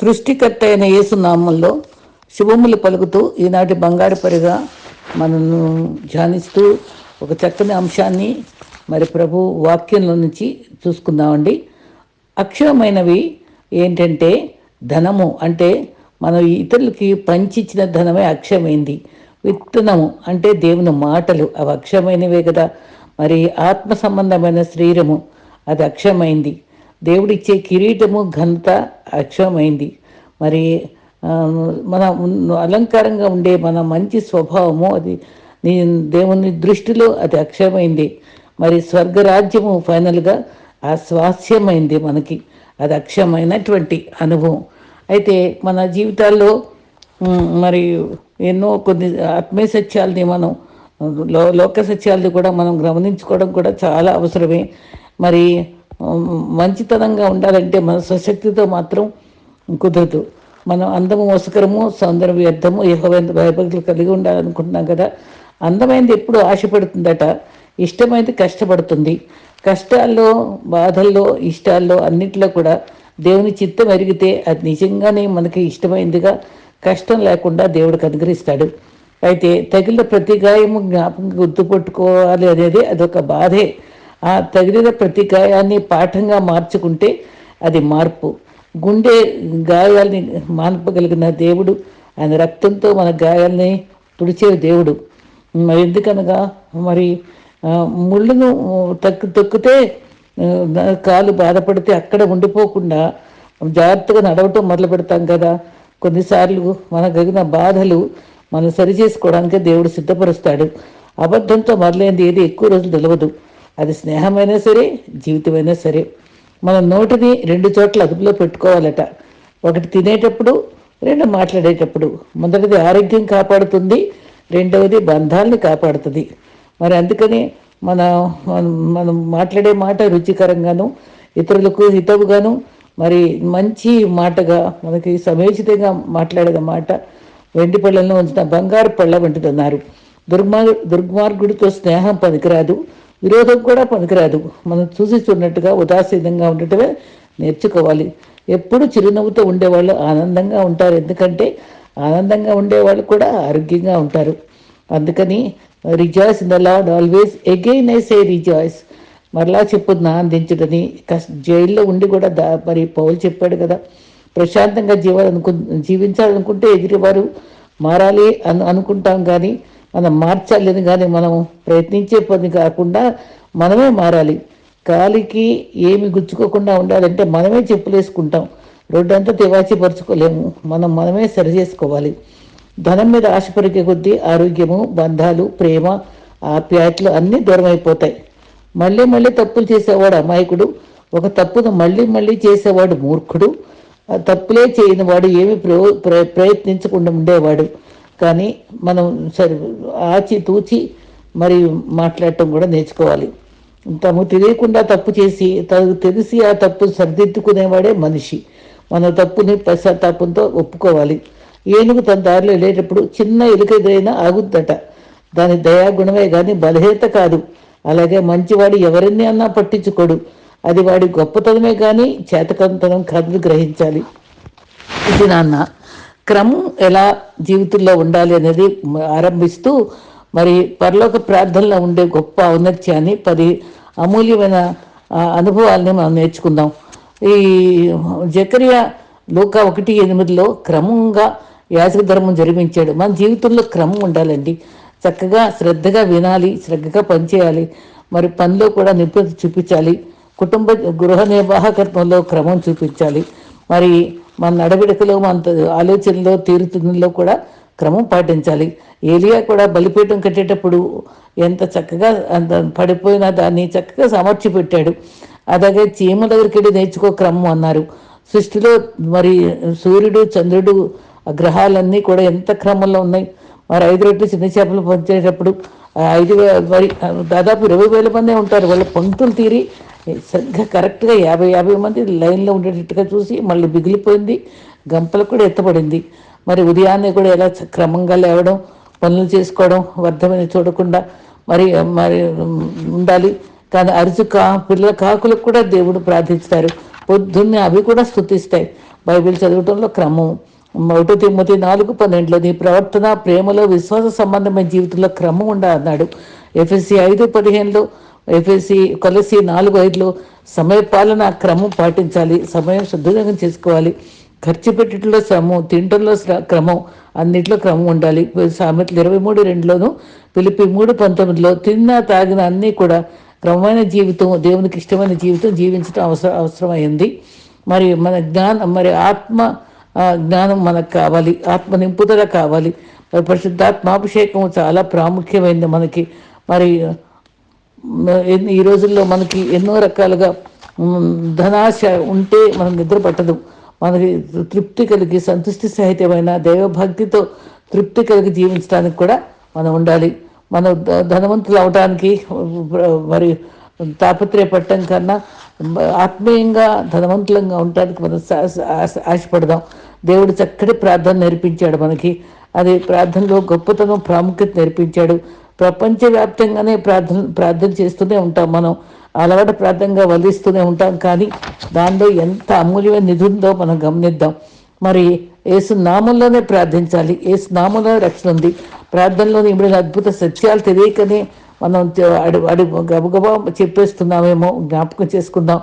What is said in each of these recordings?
సృష్టికర్త అయిన యేసునామంలో శుభములు పలుకుతూ ఈనాటి బంగారు పరిగా మనను ధ్యానిస్తూ ఒక చక్కని అంశాన్ని మరి ప్రభు వాక్యంలో నుంచి చూసుకుందామండి. అక్షరమైనవి ఏంటంటే ధనము అంటే మనం ఇతరులకి పంచిచ్చిన ధనమే అక్షయమైంది విత్తనము అంటే దేవుని మాటలు. అవి అక్షయమైనవే కదా. మరి ఆత్మ సంబంధమైన శరీరము అది అక్షయమైంది దేవుడిచ్చే కిరీటము ఘనత అక్షయమైంది మరి మన అలంకారంగా ఉండే మన మంచి స్వభావము అది నీ దేవుని దృష్టిలో అది అక్షయమైంది మరి స్వర్గరాజ్యము ఫైనల్గా ఆ స్వాస్యమైంది మనకి. అది అక్షయమైనటువంటి అనుభవం. అయితే మన జీవితాల్లో మరి ఎన్నో కొన్ని ఆత్మీయ సత్యాలని మనం లో లోక సత్యాలని కూడా మనం గమనించుకోవడం కూడా చాలా అవసరమే. మరి మంచితనంగా ఉండాలంటే మన స్వశక్తితో మాత్రం కుదరదు. మనం అందము మోసకరము సౌందర్య వ్యర్థము ఏహోవైన భయభక్తులు కలిగి ఉండాలనుకుంటున్నాం కదా. అందమైనది ఎప్పుడు ఆశపడుతుందట. ఇష్టమైనది కష్టపడుతుంది. కష్టాల్లో బాధల్లో ఇష్టాల్లో అన్నిట్లో కూడా దేవుని చిత్తం ఎరిగితే అది నిజంగానే మనకి ఇష్టమైనదిగా కష్టం లేకుండా దేవుడికి అనుగ్రహిస్తాడు. అయితే తగిలిన ప్రతి గాయము జ్ఞాపకం గుర్తుపెట్టుకోవాలి అనేది అదొక బాధే. ఆ తగిలిన ప్రతి గాయాన్ని పాఠంగా మార్చుకుంటే అది మార్పు. గుండె గాయాల్ని మాన్పగలిగిన దేవుడు ఆయన రక్తంతో మన గాయాల్ని తుడిచే దేవుడు. మరి ఎందుకనగా మరి ముళ్ళును తక్కు తొక్కితే కాలు బాధపడితే అక్కడ ఉండిపోకుండా జాగ్రత్తగా నడవటం మొదలు పెడతాం కదా. కొన్నిసార్లు మనకు కలిగిన బాధలు మనం సరి చేసుకోవడానికి దేవుడు సిద్ధపరుస్తాడు. అబద్ధంతో మొదలైంది ఏది ఎక్కువ రోజులు తెలియదు అది స్నేహమైనా సరే జీవితమైనా సరే. మన నోటిని రెండు చోట్ల అదుపులో పెట్టుకోవాలట. ఒకటి తినేటప్పుడు రెండు మాట్లాడేటప్పుడు. మొదటిది ఆరోగ్యం కాపాడుతుంది రెండవది బంధాలని కాపాడుతుంది. మరి అందుకని మన మనం మనం మాట్లాడే మాట రుచికరంగాను ఇతరులకు హితవుగాను మరి మంచి మాటగా మనకి సమయోచితంగా మాట్లాడే మాట వెండి పళ్ళల్లో ఉంచిన బంగారు పళ్ళ వంటిదన్నారు. దుర్మార్ దుర్మార్గుడితో స్నేహం పనికిరాదు. విరోధం కూడా పనికిరాదు. మనం చూసి చూడనట్టుగా ఉదాసీనంగా ఉండటమే నేర్చుకోవాలి. ఎప్పుడు చిరునవ్వుతో ఉండేవాళ్ళు ఆనందంగా ఉంటారు. ఎందుకంటే ఆనందంగా ఉండేవాళ్ళు కూడా ఆరోగ్యంగా ఉంటారు. అందుకని rejoice in the lord always again I say rejoice మరలా చెప్పుద్దు ఆనందించుడని కష్ట జైల్లో ఉండి కూడా దా మరి పౌలు చెప్పాడు కదా. ప్రశాంతంగా జీవాలనుకు జీవించాలనుకుంటే ఎదుటివారు మారాలి అను అనుకుంటాం కానీ మనం మార్చాలని కానీ మనం ప్రయత్నించే పని కాకుండా మనమే మారాలి. కాలికి ఏమి గుచ్చుకోకుండా ఉండాలంటే మనమే చెప్పులేసుకుంటాం. రోడ్డంతా తివాచిపరచుకోలేము. మనం మనమే సరి చేసుకోవాలి ధనం మీద ఆశ పెరిగే కొద్దీ ఆరోగ్యము బంధాలు ప్రేమ ఆప్యాయతలు అన్నీ దూరం అయిపోతాయి మళ్ళీ మళ్ళీ తప్పులు చేసేవాడు అమాయకుడు. ఒక తప్పును మళ్ళీ మళ్ళీ చేసేవాడు మూర్ఖుడు. ఆ తప్పులే చేయని వాడు ఏమి ప్రో ప్రయత్నించకుండా ఉండేవాడు. కానీ మనం సరి ఆచి తూచి మరి మాట్లాడటం కూడా నేర్చుకోవాలి. తమకు తెలియకుండా తప్పు చేసి తనకు తెలిసి ఆ తప్పు సరిదిద్దుకునేవాడే మనిషి. మన తప్పుని పశ్చాత్తాపంతో ఒప్పుకోవాలి. ఏనుగు తన దారిలో వెళ్ళేటప్పుడు చిన్న ఎలుక ఎదురైనా ఆగుద్దట. దాని దయాగుణమే కానీ బలహీనత కాదు. అలాగే మంచివాడు ఎవరిని అన్నా పట్టించుకోడు. అది వాడి గొప్పతనమే కానీ చేతకంతనం కాదు గ్రహించాలి. ఇది నాన్న. క్రమం ఎలా జీవితంలో ఉండాలి అనేది ఆరంభిస్తూ మరి పరలోక ప్రార్థనలో ఉండే గొప్ప ఔన్నత్యాన్ని పది అమూల్యమైన అనుభవాలని అనుభవాల్ని మనం నేర్చుకుందాం. ఈ జకరియా లోక ఒకటి ఎనిమిదిలో క్రమంగా యాజక ధర్మం జరిపించాడు. మన జీవితంలో క్రమం ఉండాలండి. చక్కగా శ్రద్ధగా వినాలి శ్రద్ధగా పనిచేయాలి మరి పనిలో కూడా నిపుణత చూపించాలి కుటుంబ గృహ నిర్వాహకత్వంలో క్రమం చూపించాలి మరి మన నడవడికలో మన ఆలోచనలో తీరుతున్నలో కూడా క్రమం పాటించాలి. ఏలియా కూడా బలిపీఠం కట్టేటప్పుడు ఎంత చక్కగా అంత పడిపోయినా దాన్ని చక్కగా సమర్చి పెట్టాడు. అలాగే చీమ దగ్గరికి వెళ్ళి నేర్చుకో క్రమం అన్నారు. సృష్టిలో మరి సూర్యుడు చంద్రుడు ఆ గ్రహాలన్నీ కూడా ఎంత క్రమంలో ఉన్నాయి. మరి ఐదు రొట్టెలు చిన్న చేపలు పంచేటప్పుడు ఐదు మరి దాదాపు ఇరవై వేల మందే ఉంటారు. వాళ్ళ పంక్తులు తీరి సరిగ్గా కరెక్ట్గా యాభై యాభై మంది లైన్లో ఉండేటట్టుగా చూసి మళ్ళీ మిగిలిపోయింది గంపలకు కూడా ఎత్తపడింది మరి ఉదయాన్నే కూడా ఎలా క్రమంగా లేవడం పనులు చేసుకోవడం వర్ధమైన చూడకుండా మరి మరి ఉండాలి. కానీ అరుచు కా పిల్లల కాకులకు కూడా దేవుడు ప్రార్థిస్తారు పొద్దున్నే అవి కూడా స్థుతిస్తాయి. బైబిల్ చదవటంలో క్రమం. ఒకటో తిమ్మతి నాలుగు పన్నెండులో నీ ప్రవర్తన ప్రేమలో విశ్వాస సంబంధమైన జీవితంలో క్రమం ఉండాలన్నాడు. ఎఫ్ఎస్సి ఐదు పదిహేనులో ఎఫ్ఎస్సి కొలసి నాలుగు ఐదులో సమయపాలన క్రమం పాటించాలి సమయం సద్వినియోగం చేసుకోవాలి. ఖర్చు పెట్టడంలో శ్రమం తింటంలో క్రమం అన్నిట్లో క్రమం ఉండాలి. సామెతలు ఇరవై మూడు రెండులోను పిలిపి మూడు పంతొమ్మిదిలో తిన్నా తాగిన అన్నీ కూడా క్రమమైన జీవితం దేవునికి ఇష్టమైన జీవితం జీవించడం అవసరం అవసరమైంది. మరి మన జ్ఞానం మరి ఆత్మ జ్ఞానం మనకు కావాలి. ఆత్మ నింపుదల కావాలి. మరి పరిశుద్ధాత్మాభిషేకం చాలా ప్రాముఖ్యమైంది మనకి. మరి ఈ రోజుల్లో మనకి ఎన్నో రకాలుగా ధనాశ ఉంటే మనం నిద్ర పట్టదు. మనకి తృప్తి కలిగి సంతృష్టి సహితమైన దైవభక్తితో తృప్తి కలిగి జీవించడానికి కూడా మనం ఉండాలి. మనం ధనవంతులు అవడానికి మరి తాపత్రయపడటం కన్నా ఆత్మీయంగా ధనవంతులంగా ఉండటానికి మనం ఆశ- ఆశపడదాం. దేవుడు చక్కటి ప్రార్థన నేర్పించాడు మనకి. అది ప్రార్థనలో గొప్పతనం ప్రాముఖ్యత నేర్పించాడు. ప్రపంచవ్యాప్తంగానే ప్రార్థన ప్రార్థన చేస్తూనే ఉంటాం మనం. అలవాటు ప్రార్థనగా వదిలిస్తూనే ఉంటాం. కానీ దానిలో ఎంత అమూల్యమైన నిధి ఉందో మనం గమనిద్దాం. మరి ఏసు నామంలోనే ప్రార్థించాలి. ఏసు నామంలో రక్షణ ఉంది. ప్రార్థనలోని ఇమిడిన అద్భుత సత్యాలు తెలియకనే మనం తె- అడు అడు గబగబా చెప్పేస్తున్నామేమో జ్ఞాపకం చేసుకుందాం.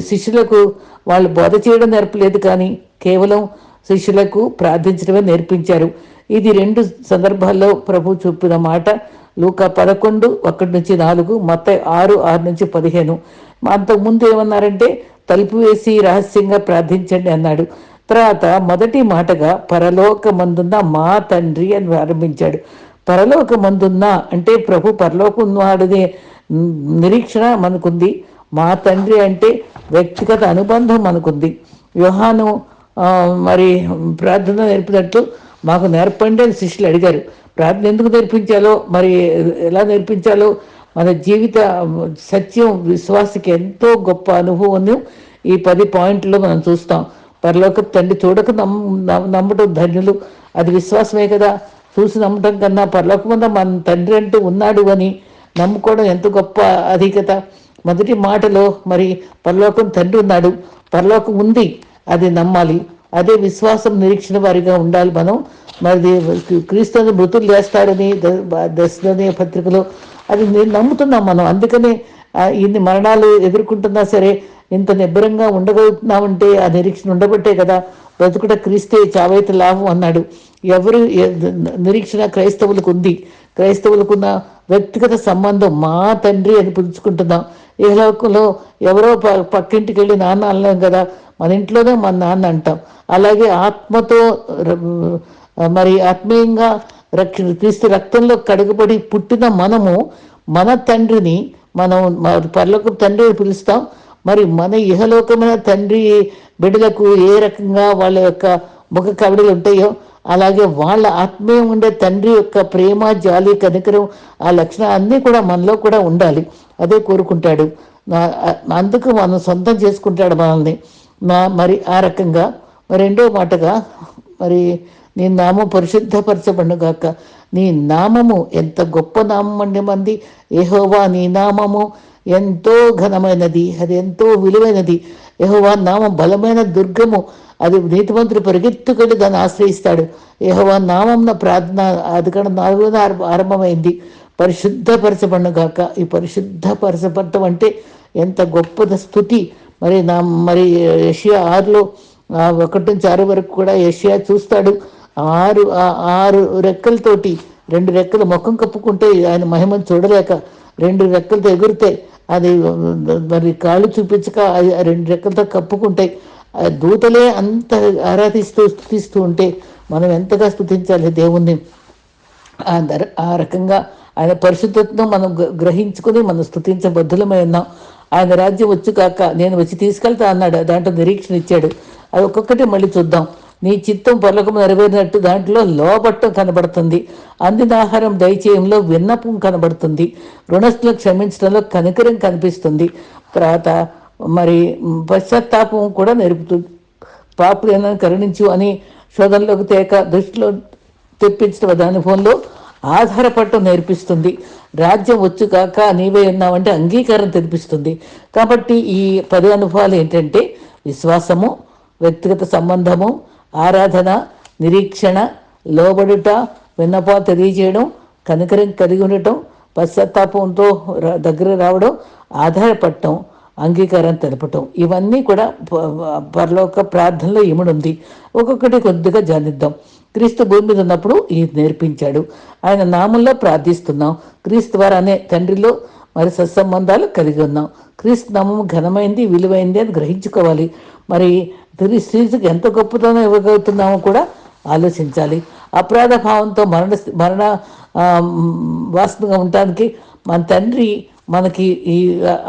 శిష్యులకు వాళ్ళు బోధ చేయడం నేర్పలేదు కానీ కేవలం శిష్యులకు ప్రార్థించడమే నేర్పించారు. ఇది రెండు సందర్భాల్లో ప్రభు చూపిన మాట. లూక పదకొండు ఒకటి నుంచి నాలుగు మొత్తం ఆరు ఆరు నుంచి పదిహేను. అంతకుముందు ఏమన్నారంటే తలుపు వేసి రహస్యంగా ప్రార్థించండి అన్నాడు. తర్వాత మొదటి మాటగా పరలోకమందున్న మా తండ్రి అని ప్రారంభించాడు. పరలోకమందున్న అంటే ప్రభు పరలోకం నిరీక్షణ మనకుంది. మా తండ్రి అంటే వ్యక్తిగత అనుబంధం మనకుంది. వ్యూహాను మరి ప్రార్థన నేర్పినట్టు మాకు నేర్పండి అని శిష్యులు అడిగారు. ప్రార్థన ఎందుకు నేర్పించాలో మరి ఎలా నేర్పించాలో మన జీవిత సత్యం విశ్వాసకి ఎంతో గొప్ప అనుభవం ఈ పది పాయింట్లో మనం చూస్తాం. పరలోక తండ్రి చూడక నమ్ము నమ్- నమ్మటం ధన్యులు. అది విశ్వాసమే కదా. చూసి నమ్మటం కన్నా పరలోకముంద మన తండ్రి అంటూ ఉన్నాడు అని నమ్ముకోవడం ఎంత గొప్ప అధికత. మొదటి మాటలో మరి పరలోకం తండ్రి ఉన్నాడు. పరలోకం ఉంది అది నమ్మాలి. అదే విశ్వాసం నిరీక్షణ వారిగా ఉండాలి మనం. మరి క్రీస్తుని మృతులు లేస్తాడని దశలోని పత్రికలో అది నేను నమ్ముతున్నాం మనం. అందుకనే ఇన్ని మరణాలు ఎదుర్కొంటున్నా సరే ఇంత నిబ్బరంగా ఉండగలుగుతున్నామంటే ఆ నిరీక్షణ ఉండబట్టే కదా బ్రతుకుట క్రీస్తే చావైతే లాభం అన్నాడు. ఎవరు ఎ- నిరీక్షణ క్రైస్తవులకు ఉంది. క్రైస్తవులకున్న వ్యక్తిగత సంబంధం మా తండ్రి అని పిలుచుకుంటున్నాం. ఏ లోకంలో ఎవరో ప పక్కింటికి వెళ్ళి నాన్న అనలేం కదా? మన ఇంట్లోనే మన నాన్న అంటాం. అలాగే ఆత్మతో ర- మరి ఆత్మీయంగా రక్ష క్రీస్తు రక్తంలో కడగబడి పుట్టిన మనము మన తండ్రిని మనం పర్లకు తండ్రి పిలుస్తాం. మరి మన ఇహలోకమైన తండ్రి బిడ్డలకు ఏ రకంగా వాళ్ళ యొక్క ముఖ కవిడలు ఉంటాయో అలాగే వాళ్ళ ఆత్మీయం ఉండే తండ్రి యొక్క ప్రేమ జాలి కనికరం ఆ లక్షణం అన్నీ కూడా మనలో కూడా ఉండాలి. అదే కోరుకుంటాడు. అందుకు మనం సొంతం చేసుకుంటాడు మనల్ని. నా మరి ఆ రకంగా మరి రెండో మాటగా మరి నీ నామం పరిశుద్ధపరచబడుగాక నీ నామము ఎంత గొప్ప నామం అండి మంది. ఏహోవా నీ నామము ఎంతో ఘనమైనది. అది ఎంతో విలువైనది. యహోవా నామం బలమైన దుర్గము. అది నీతిమంతుడు పరిగెత్తుకెళ్ళి దాన్ని ఆశ్రయిస్తాడు. యహోవా నామంన ప్రార్థన అది కూడా ఆరంభమైంది. పరిశుద్ధపరచబడిన కాక ఈ పరిశుద్ధపరచబడటం అంటే ఎంత గొప్పద స్థుతి. మరి నా మరి ఏషియా ఆరులో ఒకటి నుంచి ఆరు వరకు కూడా ఏషియా చూస్తాడు. ఆరు ఆరు రెక్కలతోటి రెండు రెక్కలు ముఖం కప్పుకుంటే ఆయన మహిమను చూడలేక రెండు రెక్కలతో ఎగురుతాయి అది మరి కాళ్ళు చూపించక రెండు రెక్కలతో కప్పుకుంటాయి దూతలే అంత ఆరాధిస్తూ స్థుతిస్తూ ఉంటే మనం ఎంతగా స్థుతించాలి దేవుణ్ణి? ఆ రకంగా ఆయన పరిశుద్ధతను మనం గ్రహించుకుని మనం స్థుతించబద్ధులమై ఉన్నాం. ఆయన రాజ్యం వచ్చు కాక నేను వచ్చి తీసుకెళ్తా అన్నాడు. దాంట్లో నిరీక్షణ ఇచ్చాడు. అది ఒక్కొక్కటి మళ్ళీ చూద్దాం. నీ చిత్తం పొలకము నెరవేరినట్టు దాంట్లో లోబట్టం కనబడుతుంది. అందిన ఆహారం దయచేయంలో విన్నపం కనబడుతుంది. రుణస్థులు క్షమించడంలో కనికరం కనిపిస్తుంది. తర్వాత మరి పశ్చాత్తాపం కూడా నేర్పుతుంది. పాపులను కరుణించు అని శోధనలోకి తేక దృష్టిలో తెప్పించడం దాని అనుభవంలో ఆధారపడటం నేర్పిస్తుంది. రాజ్యం వచ్చు కాక నీవే ఉన్నావంటే అంగీకారం తెప్పిస్తుంది. కాబట్టి ఈ పది అనుభవాలు ఏంటంటే విశ్వాసము వ్యక్తిగత సంబంధము ఆరాధన నిరీక్షణ లోబడుట విన్నపా తెలియజేయడం కనికరం కలిగి ఉండటం పశ్చాత్తాపంతో దగ్గర రావడం ఆధారపడటం అంగీకారం తెలపటం. ఇవన్నీ కూడా పరలోక ప్రార్థనలో ఇముడుంది. ఒక్కొక్కటి కొద్దిగా జానిద్దాం. క్రీస్తు భూమి మీద ఉన్నప్పుడు ఇది నేర్పించాడు. ఆయన నామంలో ప్రార్థిస్తున్నాం. క్రీస్తు ద్వారానే తండ్రిలో మరి సత్సంబంధాలు కలిగి ఉన్నాం. క్రీస్తు నామం ఘనమైంది విలువైంది అని గ్రహించుకోవాలి. మరి క్రీస్తుకి ఎంత గొప్పతనం ఇవ్వగలుగుతున్నామో కూడా ఆలోచించాలి. అపరాధ భావంతో మరణ మరణ ఆ, వాసనగా ఉండటానికి మన తండ్రి మనకి ఈ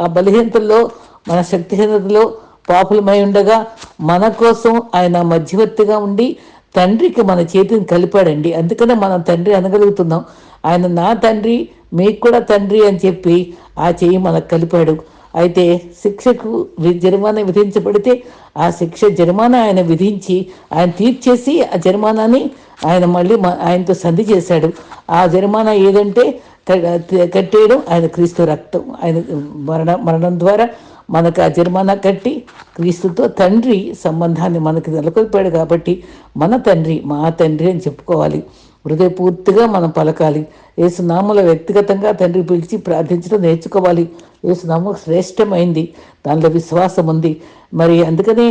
ఆ బలహీనతల్లో మన శక్తిహీనతలో పాపులమై ఉండగా మన కోసం ఆయన మధ్యవర్తిగా ఉండి తండ్రికి మన చేతిని కలిపాడండి. అందుకనే మనం తండ్రి అనగలుగుతున్నాం. ఆయన నా తండ్రి మీకు కూడా తండ్రి అని చెప్పి ఆ చేయి మనకు కలిపాడు. అయితే శిక్షకు వి- జరిమానా విధించబడితే ఆ శిక్ష జరిమానా ఆయన విధించి ఆయన తీర్చేసి ఆ జరిమానాని ఆయన మళ్ళీ మ- ఆయనతో సంధి చేశాడు. ఆ జరిమానా ఏదంటే కట్టేయడం ఆయన క్రీస్తు రక్తం. ఆయన మరణ మరణం ద్వారా మనకు ఆ జరిమానా కట్టి క్రీస్తుతో తండ్రి సంబంధాన్ని మనకు నెలకొల్పాడు కాబట్టి మన తండ్రి మా తండ్రి అని చెప్పుకోవాలి. హృదయపూర్తిగా మనం పలకాలి. ఏసునామలో వ్యక్తిగతంగా తండ్రి పిలిచి ప్రార్థించడం నేర్చుకోవాలి. ఏసునామం శ్రేష్టమైంది. దానిలో విశ్వాసం ఉంది. మరి అందుకనే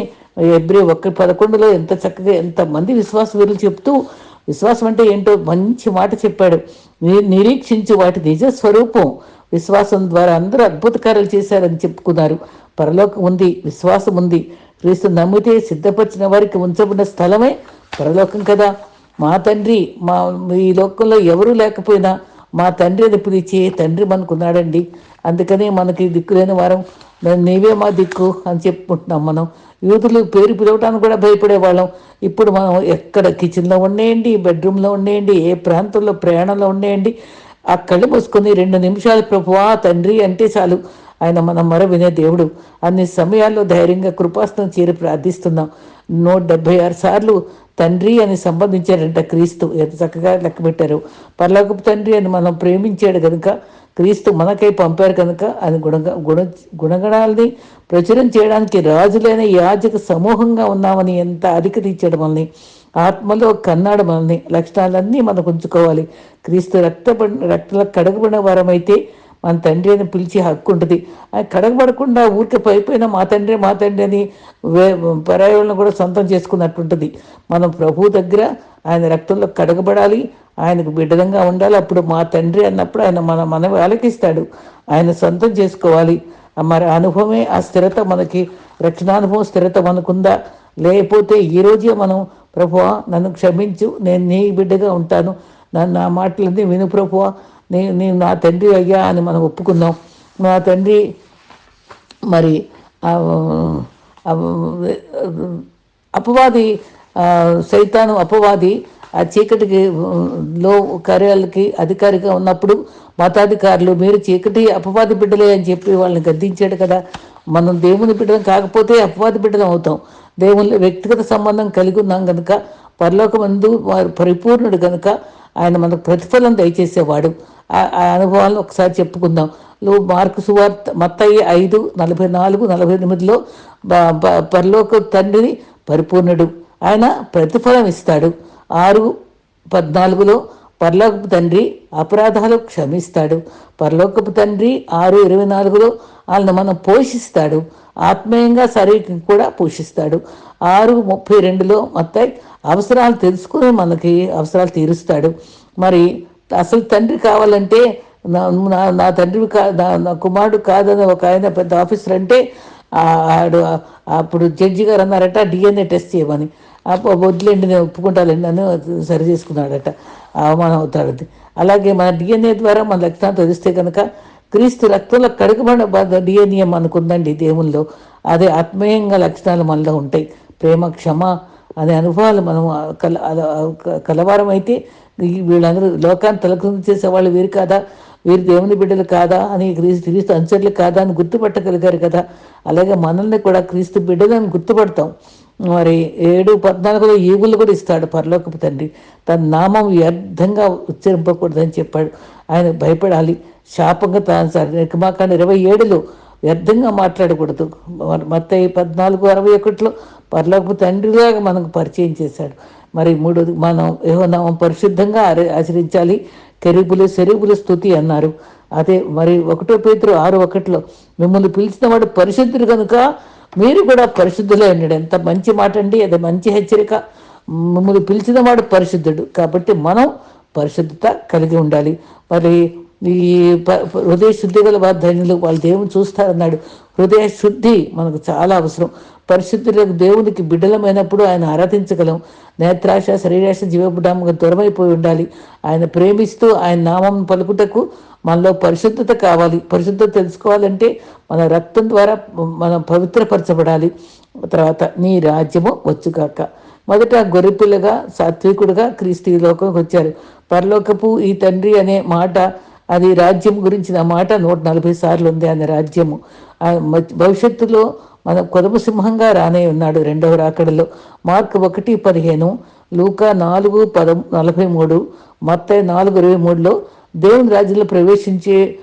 ఎబ్రి ఒక్క పదకొండులో ఎంత చక్కగా ఎంత మంది విశ్వాస వీరులు చెప్తూ విశ్వాసం అంటే ఏంటో మంచి మాట చెప్పాడు. నిరీక్షించి నిరీక్షించు వాటి నిజ స్వరూపం విశ్వాసం ద్వారా అందరూ అద్భుత కార్యాలు చేశారని చెప్పుకున్నారు. పరలోకం ఉంది విశ్వాసం ఉంది. క్రీస్తు నమ్మితే సిద్ధపరిచిన వారికి ఉంచబడిన స్థలమే పరలోకం కదా. మా తండ్రి మా ఈ లోకంలో ఎవరూ లేకపోయినా మా తండ్రి అని పిలిచే తండ్రి మనకున్నాడండి. అందుకనే మనకి దిక్కులేని వారం. నీవే మా దిక్కు అని చెప్పుకుంటున్నాం మనం. యూదులు పేరు పిలవటానికి కూడా భయపడేవాళ్ళం. ఇప్పుడు మనం ఎక్కడ కిచెన్లో ఉండేయండి బెడ్రూమ్లో ఉండేయండి ఏ ప్రాంతంలో ప్రయాణంలో ఉండేయండి ఆ కళ్ళు మూసుకుని రెండు నిమిషాలు ప్రభువా తండ్రి అంటే చాలు. ఆయన మన మొర వినే దేవుడు. అన్ని సమయాల్లో ధైర్యంగా కృపాస్తం చేరి ప్రార్థిస్తున్నాం. నూట డెబ్బై ఆరు సార్లు తండ్రి అని సంబంధించారంట క్రీస్తు. ఎంత చక్కగా లెక్క పెట్టారు. పర్లోకపు తండ్రి అని మనం ప్రేమించాడు కనుక క్రీస్తు మనకై పంపారు కనుక అని గుణ గుణ గుణగణాలని ప్రచురం చేయడానికి రాజులైన యాజక సమూహంగా ఉన్నామని ఎంత అధికతిచ్చాడు మనల్ని. ఆత్మలో కన్నాడు మనల్ని. లక్షణాలన్నీ మనకు ఉంచుకోవాలి. క్రీస్తు రక్త రక్తంలో కడగబడిన వారమైతే మన తండ్రి అని పిలిచే హక్కు ఉంటుంది. ఆయన కడగబడకుండా ఊరికే పైపోయిన మా తండ్రి మా తండ్రి అని వే పరాయులను కూడా సొంతం చేసుకున్నట్టుంటుంది. మనం ప్రభు దగ్గర ఆయన రక్తంలో కడగబడాలి. ఆయనకు బిడ్డలంగా ఉండాలి. అప్పుడు మా తండ్రి అన్నప్పుడు ఆయన మన మనవి ఆలకిస్తాడు ఆయన సొంతం చేసుకోవాలి. మరి అనుభవమే ఆ స్థిరత మనకి రక్షణానుభవం స్థిరత మనకుందా? లేకపోతే ఈ రోజే మనం ప్రభువా నన్ను క్షమించు నేను నీ బిడ్డగా ఉంటాను. నన్ను నా మాటలన్నీ విను ప్రభువా. నీ నీవు నా తండ్రి అయ్యా అని మనం ఒప్పుకుందాం. నా తండ్రి మరి అపవాది సైతాను అపవాది ఆ చీకటికి లో కార్యాలకి అధికారిగా ఉన్నప్పుడు మతాధికారులు మీరు చీకటి అపవాది బిడ్డలే అని చెప్పి వాళ్ళని గద్దించాడు కదా. మనం దేవుని బిడ్డలం కాకపోతే అపవాది బిడ్డలం అవుతాం. దేవుని వ్యక్తిగత సంబంధం కలిగి ఉన్నాం కనుక పరలోకమందు వారు పరిపూర్ణుడు కనుక ఆయన మనకు ప్రతిఫలం దయచేసేవాడు. ఆ ఆ అనుభవాలను ఒకసారి చెప్పుకుందాం. లో మార్కు సువార్త మత్తయ్య ఐదు నలభై నాలుగు నలభై ఎనిమిదిలో పరలోక తండ్రిని పరిపూర్ణుడు. ఆయన ప్రతిఫలం ఇస్తాడు. ఆరు పద్నాలుగులో పరలోకపు తండ్రి అపరాధాలు క్షమిస్తాడు. పరలోకపు తండ్రి ఆరు ఇరవై నాలుగులో వాళ్ళని మనం పోషిస్తాడు. ఆత్మీయంగా శరీరం కూడా పోషిస్తాడు. ఆరు ముప్పై రెండులో మొత్తం అవసరాలు తెలుసుకుని మనకి అవసరాలు తీరుస్తాడు. మరి అసలు తండ్రి కావాలంటే నా నా- నా తండ్రి కా నా కుమారుడు కాదని ఒక ఆయన పెద్ద ఆఫీసర్ అంటే ఆడు అప్పుడు జడ్జి గారు అన్నారట డిఎన్ఏ టెస్ట్ చేయమని. అప్పుడు వద్దులేండి నేను ఒప్పుకుంటానండి నన్ను సరి చేసుకున్నాడట. అవమానం అవుతాడు అలాగే మన డిఎన్ఏ ద్వారా మన లక్షణాలు తెలిస్తే కనుక క్రీస్తు రక్తంలో కడగబడిన డిఎన్ఏ మనకుందండి దేవుల్లో. అదే ఆత్మీయంగా లక్షణాలు మనలో ఉంటాయి. ప్రేమ క్షమ అనే అనుభవాలు మనం కల అల- కలవారం అయితే వీళ్ళందరూ లోకాన్ని తలకిందు చేసేవాళ్ళు వీరు కాదా? వీరు దేవుని బిడ్డలు కాదా? అని క్రీస్తు క్రీస్తు అనుచరులు కాదా అని గుర్తుపట్టగలిగారు కదా? అలాగే మనల్ని కూడా క్రీస్తు బిడ్డలని గుర్తుపడతాం. మరి ఏడు పద్నాలుగులో ఈవులు కూడా ఇస్తాడు పరలోకపు తండ్రి. తన నామం వ్యర్థంగా ఉచ్చరింపకూడదని చెప్పాడు. ఆయన భయపడాలి. శాపంగా తాను నిర్మాకాండ ఇరవై ఏడులో వ్యర్థంగా మాట్లాడకూడదు. మత్తయి పద్నాలుగు అరవై ఒకటిలో పర్లోకపు తండ్రిలాగా మనకు పరిచయం చేశాడు. మరి మూడోది మనం ఏమన్నామం పరిశుద్ధంగా ఆచరించాలి. కెరీబులు సెరీబులు స్థుతి అన్నారు. అదే మరి ఒకటో పేతురు ఆరు ఒకటిలో మిమ్మల్ని పిలిచిన వాడు పరిశుద్ధుడు కనుక మీరు కూడా పరిశుద్ధులే అన్నాడు ఎంత మంచి మాట అండి అది మంచి హెచ్చరిక. మిమ్మల్ని పిలిచిన వాడు పరిశుద్ధుడు. కాబట్టి మనం పరిశుద్ధత కలిగి ఉండాలి. మరి ఈ ప- హృదయ శుద్ధి గల వారి ధన్యులు వాళ్ళు దేవుని చూస్తారన్నాడు. హృదయ శుద్ధి మనకు చాలా అవసరం. పరిశుద్ధులకు దేవునికి బిడ్డలమైనప్పుడు ఆయన ఆరాధించగలం. నేత్రాశ శరీరాశ జీవబుడాముగా దూరమైపోయి ఉండాలి. ఆయన ప్రేమిస్తూ ఆయన నామం పలుకుటకు మనలో పరిశుద్ధత కావాలి. పరిశుద్ధత తెలుసుకోవాలంటే మన రక్తం ద్వారా మనం పవిత్రపరచబడాలి. తర్వాత నీ రాజ్యము వచ్చుగాక. మొదట గొర్రెపిల్లగా సాత్వికుడుగా క్రీస్తు లోకంకి వచ్చారు. పరలోకపు ఈ తండ్రి అనే మాట అది రాజ్యం గురించిన మాట నూట నలభై సార్లు ఉంది ఆయన రాజ్యము. ఆ మ- భవిష్యత్తులో మన కొదమ సింహంగా రానే ఉన్నాడు రెండవ రాకడలో. మార్క్ ఒకటి పదిహేను లూకా నాలుగు పద నలభై మూడు మత్తయి నాలుగు ఇరవై మూడులో దేవుని రాజ్యంలో ప్రవేశించే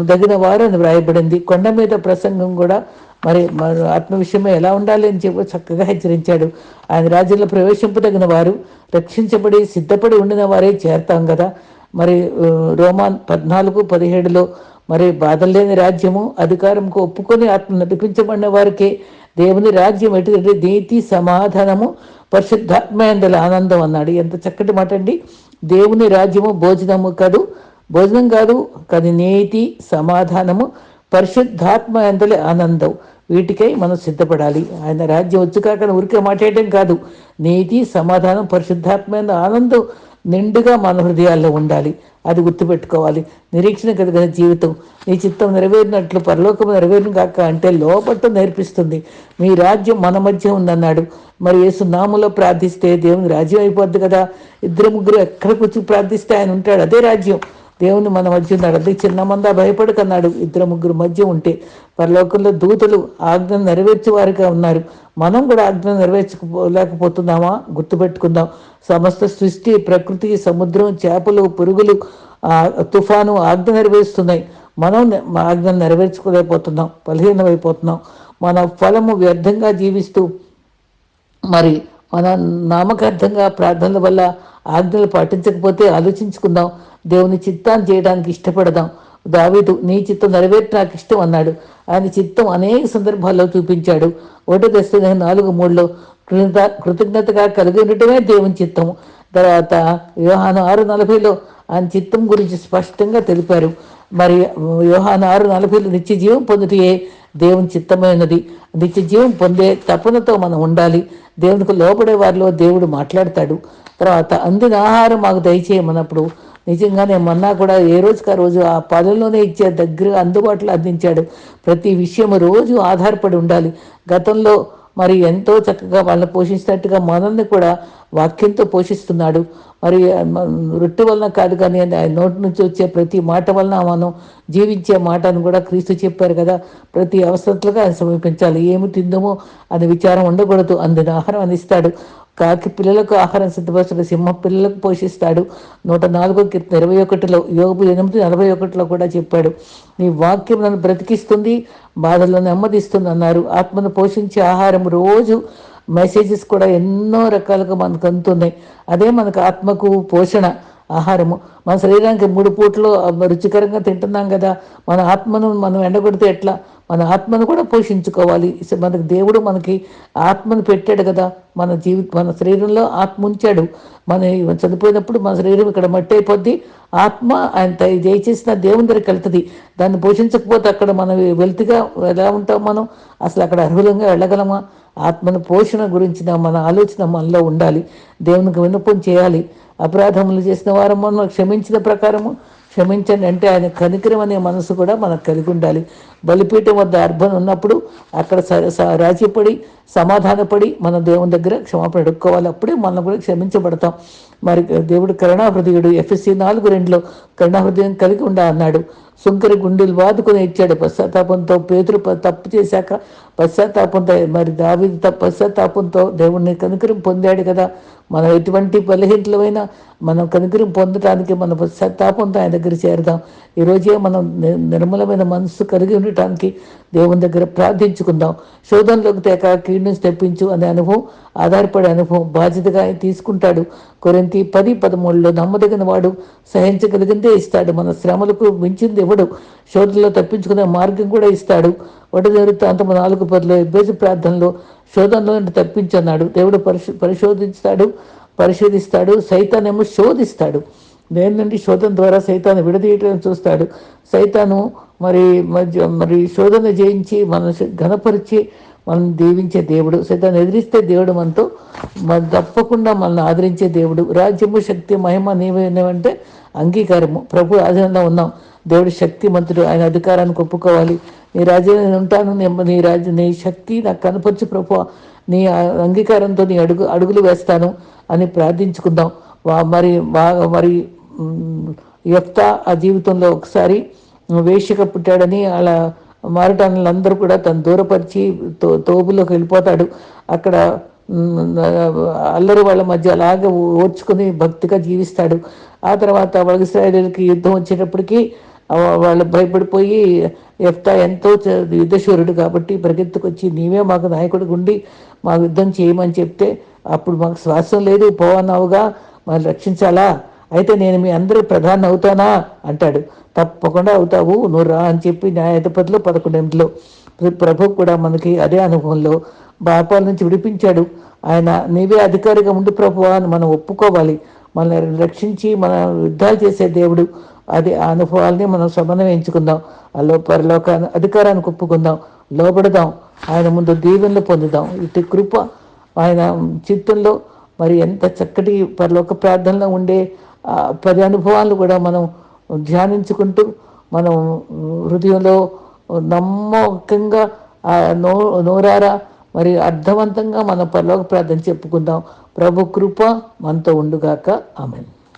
దగిన వారు అని వ్రాయబడింది. కొండ మీద ప్రసంగం కూడా మరి ఆత్మ విషయమే ఎలా ఉండాలి అని చెప్పి చక్కగా హెచ్చరించాడు. ఆయన రాజ్యంలో ప్రవేశింపదగిన వారు రక్షించబడి సిద్ధపడి ఉండిన వారే చేరతాం కదా. మరి రోమాన్ పద్నాలుగు పదిహేడులో మరి బాధలు లేని రాజ్యము అధికారంకు ఒప్పుకొని ఆత్మ నడిపించబడిన వారికే దేవుని రాజ్యం ఎటువంటి నీతి సమాధానము పరిశుద్ధాత్మయందల ఆనందం అన్నాడు. ఎంత చక్కటి మాట అండి. దేవుని రాజ్యము భోజనము కాదు భోజనం కాదు కానీ నీతి సమాధానము పరిశుద్ధాత్మ ఎందలి ఆనందం. వీటికై మనం సిద్ధపడాలి. ఆయన రాజ్యం వచ్చుకాక ఊరికే మాట్లాడటం కాదు. నీతి సమాధానం పరిశుద్ధాత్మ ఆనందం నిండుగా మన హృదయాల్లో ఉండాలి. అది గుర్తుపెట్టుకోవాలి. నిరీక్షణ కలిగిన జీవితం నీ చిత్తం నెరవేరినట్లు పరలోకం నెరవేరిన కాక అంటే లోపట్టు నేర్పిస్తుంది. మీ రాజ్యం మన మధ్య ఉందన్నాడు. మరి యేసు నామలో ప్రార్థిస్తే దేవుని రాజ్యం అయిపోద్ది కదా? ఇద్దరు ముగ్గురు ఎక్కడ కూర్చుని ప్రార్థిస్తే ఆయన ఉంటాడు. అదే రాజ్యం. దేవుని మన మధ్య ఉన్నాడు అదే చిన్న మంద భయపడకన్నాడు. ఇద్దరు ముగ్గురు మధ్య ఉంటే పరలోకంలో దూతలు ఆజ్ఞ నెరవేర్చేవారిగా ఉన్నారు. మనం కూడా ఆజ్ఞ నెరవేర్చలేకపోతున్నామా గుర్తుపెట్టుకుందాం. సమస్త సృష్టి ప్రకృతి సముద్రం చేపలు పురుగులు ఆ, తుఫాను ఆజ్ఞ నెరవేరుస్తున్నాయి. మనం నె- ఆజ్ఞ నెరవేర్చుకోలేకపోతున్నాం. బలహీనమైపోతున్నాం. మన ఫలము వ్యర్థంగా జీవిస్తూ మరి మన నామకార్థంగా ప్రార్థనల వల్ల ఆజ్ఞలు పాటించకపోతే ఆలోచించుకుందాం. దేవుని చిత్తాన్ని చేయడానికి ఇష్టపడదాం. దావీదు నీ చిత్తం నెరవేర్చి నాకు ఇష్టం అన్నాడు. ఆయన చిత్తం అనేక సందర్భాల్లో చూపించాడు. ఒకటి దశ నాలుగు మూడులో కృత కృతజ్ఞతగా కలిగి ఉండటమే దేవుని చిత్తము. తర్వాత వ్యూహాను ఆరు నలభైలో ఆయన చిత్తం గురించి స్పష్టంగా తెలిపారు. మరి వ్యూహాను ఆరు నలభైలో నిత్య జీవం పొందుటే దేవుని చిత్తమైనది నిత్య జీవం పొందే తపనతో మనం ఉండాలి. దేవునికి లోపడే వారిలో దేవుడు మాట్లాడతాడు. తర్వాత అందిన ఆహారం మాకు దయచేయమన్నప్పుడు నిజంగానే మన్నా కూడా ఏ రోజుకి ఆ రోజు ఆ పదంలోనే ఇచ్చే దగ్గర అందుబాటులో అందించాడు. ప్రతి విషయం రోజు ఆధారపడి ఉండాలి. గతంలో మరి ఎంతో చక్కగా వాళ్ళని పోషించినట్టుగా మనల్ని కూడా వాక్యంతో పోషిస్తున్నాడు. మరి రొట్టె వలన కాదు కానీ ఆయన నోటి నుంచి వచ్చే ప్రతి మాట వలన మనం జీవించే మాటను కూడా క్రీస్తు చెప్పారు కదా. ప్రతి అవసరతలుగా ఆయన సమీపించాలి. ఏమి తిందమో అనే విచారం ఉండకూడదు. అందుని ఆహారం అందిస్తాడు. కాకి పిల్లలకు ఆహారం సిద్ధపరచడు సింహ పిల్లలకు పోషిస్తాడు. నూట నాలుగో కీర్తన ఇరవై ఒకటిలో యోగు ఎనిమిది నలభై ఒకటిలో కూడా చెప్పాడు. నీ వాక్యం నన్ను బ్రతికిస్తుంది బాధల్లో నెమ్మదిస్తుంది అన్నారు. ఆత్మను పోషించే ఆహారం రోజు మెసేజెస్ కూడా ఎన్నో రకాలుగా మనకు అందుతున్నాయి. అదే మనకు ఆత్మకు పోషణ. ఆహారము. మన శరీరానికి మూడు పూటలు రుచికరంగా తింటున్నాం కదా మన ఆత్మను మనం ఎండగొడితే ఎట్లా? మన ఆత్మను కూడా పోషించుకోవాలి. మనకి మనకు దేవుడు మనకి ఆత్మను పెట్టాడు కదా మన జీవి మన శరీరంలో ఆత్మ ఉంచాడు. మన చనిపోయినప్పుడు మన శరీరం ఇక్కడ మట్టి అయిపోద్ది ఆత్మ ఆయన దయచేసిన దేవుని దగ్గరికి వెళ్తుంది. దాన్ని పోషించకపోతే అక్కడ మనం వెల్తిగా ఎలా ఉంటాం మనం? అసలు అక్కడ అర్హులంగా వెళ్ళగలమా? ఆత్మను పోషణ గురించిన మన ఆలోచన మనలో ఉండాలి. దేవునికి విన్నపం చేయాలి. అపరాధములు చేసిన వారు మనం క్షమించిన ప్రకారము. క్షమించండి అంటే ఆయన కనికరం అనే మనసు కూడా మనకు కలిగి ఉండాలి. బలిపీఠం వద్ద అర్బన్ ఉన్నప్పుడు అక్కడ స- స- రాజీపడి సమాధానపడి మన దేవుని దగ్గర క్షమాపణ అడుక్కోవాలి. అప్పుడే మనం కూడా క్షమించబడతాం. మరి దేవుడు కరుణాహృదయుడు ఎఫ్ఎస్సి నాలుగు రెండులో కరుణాహృదయం కలిగి ఉండా అన్నాడు. సుంకరి గుండెలు బాదుకుని ఇచ్చాడు. పశ్చాత్తాపంతో పేతురు తప్పు చేశాక పశ్చాత్తాపంతో మరి దావిది పశ్చాత్తాపంతో దేవుడిని కనుకరం పొందాడు కదా. మనం ఎటువంటి బలహీనలమైనా మనం కనుకరం పొందటానికి మన పశ్చాత్తాపంతో ఆయన దగ్గర చేరదాం. ఈరోజే మనం నిర్మలమైన మనస్సు కలిగి ఉండటానికి దేవుని దగ్గర ప్రార్థించుకుందాం. శోధనలోకి తేక కీడు నుంచి తెప్పించు అనే అనుభవం ఆధారపడే అనుభవం బాధ్యతగా ఆయన తీసుకుంటాడు. కొరింతి పది పదమూడులో నమ్మదగిన వాడు సహించగలిగిందే ఇస్తాడు. మన శ్రమలకు మించింది ఇవ్వడు శోధనలో తప్పించుకునే మార్గం కూడా ఇస్తాడు. వడదేరుతా అంత నాలుగు పదిలో ఇబ్బేసి ప్రార్థనలో శోధనలో తప్పించన్నాడు. దేవుడు పరిశో పరిశోధిస్తాడు పరిశోధిస్తాడు సైతానేమో శోధిస్తాడు. దేని నుండి శోధన ద్వారా సైతాన్ని విడదీయటం చూస్తాడు. సైతాను మరి మధ్య మరి శోధన జయించి మన ఘనపరిచి మనం దీవించే దేవుడు. సైతాన్ని ఎదిరిస్తే దేవుడు మనతో మన తప్పకుండా మనల్ని ఆదరించే దేవుడు. రాజ్యము శక్తి మహిమ నీవేమంటే అంగీకారము. ప్రభు ఆధీనంలో ఉన్నాం. దేవుడు శక్తిమంతుడు. ఆయన అధికారాన్ని ఒప్పుకోవాలి. నీ రాజ్యం నేను ఉంటాను. నీ- నీ నీ శక్తి నాకు కనపరచు ప్రభు. నీ అంగీకారంతో నీ అడుగు అడుగులు వేస్తాను అని ప్రార్థించుకుందాం. మరి బాగా మరి యొక్క ఆ జీవితంలో ఒకసారి వేషక పుట్టాడని అలా మారటానులందరూ కూడా తను దూరపరిచి తో తోబులోకి వెళ్ళిపోతాడు. అక్కడ అల్లరి వాళ్ళ మధ్య అలాగే ఓర్చుకుని భక్తిగా జీవిస్తాడు. ఆ తర్వాత వాళ్ళకి యుద్ధం వచ్చేటప్పటికి వాళ్ళు భయపడిపోయి ఎఫ్తా ఎంతో చ- యుద్ధశూరుడు కాబట్టి పరిగెత్తుకొచ్చి నీవే మాకు నాయకుడిగా ఉండి మా యుద్ధం చేయమని చెప్తే అప్పుడు మాకు శ్వాసం లేదు పోవన్నావుగా మరి రక్షించాలా? అయితే నేను మీ అందరి ప్రధాని అవుతానా? అంటాడు. తప్పకుండా అవుతావు నువ్వు రా అని చెప్పి న్యాయాధిపతిలో పదకొండెంట్లో ప్రభు కూడా మనకి అదే అనుభవంలో పాపాల నుంచి విడిపించాడు. ఆయన నీవే అధికారిగా ఉండి ప్రభు అని మనం ఒప్పుకోవాలి. మనల్ని రక్షించి మన యుద్ధాలు చేసే దేవుడు. అది ఆ అనుభవాల్ని మనం సమన్వయించుకుందాం ఆ లో పరలోక అధికారానికి ఒప్పుకుందాం. లోబడదాం. ఆయన ముందు దీవెనలు పొందుదాం. ఇటు కృప ఆయన చిత్తంలో మరి ఎంత చక్కటి పరలోక ప్రార్థనలో ఉండే పది అనుభవాలు కూడా మనం ధ్యానించుకుంటూ మనం హృదయంలో నమ్మకంగా నో నోరారా మరి అర్థవంతంగా మన పరలోక ప్రార్థన చెప్పుకుందాం. ప్రభు కృప మనతో ఉండుగాక. ఆమెను.